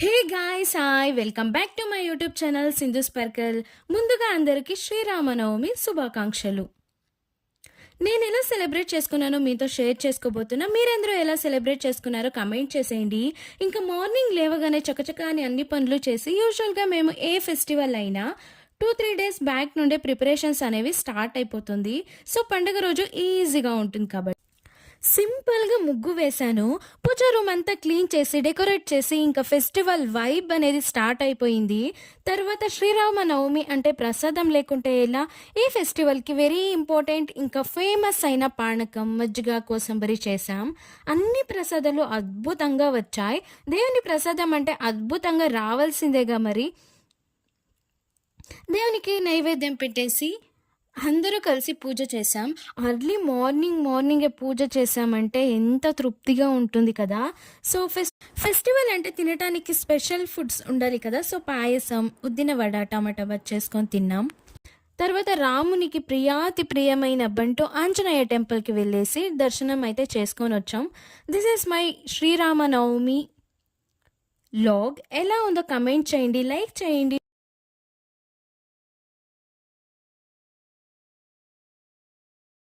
Hey guys hi. Welcome back to my YouTube channel Sindhu Sparkle. ముందుగా అందరికీ శ్రీరామనవమి శుభాకాంక్షలు. నేను ఎలా సెలబ్రేట్ చేసుకున్నానో మీతో షేర్ చేసుకోబోతున్నా. మీరందరూ ఎలా సెలబ్రేట్ చేసుకున్నారో కమెంట్ చేసేయండి. ఇంకా మార్నింగ్ లేవగానే చకచక అని అన్ని పనులు చేసి యూజువల్గా మేము ఏ ఫెస్టివల్ అయినా టూ త్రీ డేస్ బ్యాక్ నుండే ప్రిపరేషన్స్ అనేవి స్టార్ట్ అయిపోతుంది. సో పండుగ రోజు ఈజీగా ఉంటుంది కాబట్టి. సింపుల్గా ముగ్గు వేశాను. పూజ రూమ్ అంతా క్లీన్ చేసి డెకరేట్ చేసి ఇంకా ఫెస్టివల్ వైబ్ అనేది స్టార్ట్ అయిపోయింది. తర్వాత శ్రీరామ నవమి అంటే ప్రసాదం లేకుంటే ఎలా? ఈ ఫెస్టివల్కి వెరీ ఇంపార్టెంట్ ఇంకా ఫేమస్ అయిన పానకం మజ్జిగ కోసంబరి చేశాం. అన్ని ప్రసాదాలు అద్భుతంగా వచ్చాయి. దేవుని ప్రసాదం అంటే అద్భుతంగా రావాల్సిందేగా మరి? దేవునికి నైవేద్యం పెట్టేసి అందరూ కలిసి పూజ చేసాం అర్లీ మార్నింగ్ మార్నింగే పూజ చేసామంటే ఎంత తృప్తిగా ఉంటుంది కదా. సో ఫెస్ ఫెస్టివల్ అంటే తినడానికి స్పెషల్ ఫుడ్స్ ఉండాలి కదా. సో పాయసం ఉద్దిన వడ టమాటా బజ్జీ చేసుకొని తిన్నాం. తర్వాత రామునికి ప్రియాతి ప్రియమైన బంటు ఆంజనేయ టెంపుల్కి వెళ్ళేసి దర్శనం అయితే చేసుకొని వచ్చాం. This is my Sri Rama Navami vlog ఎలా ఉందో కమెంట్ చేయండి లైక్ చేయండి.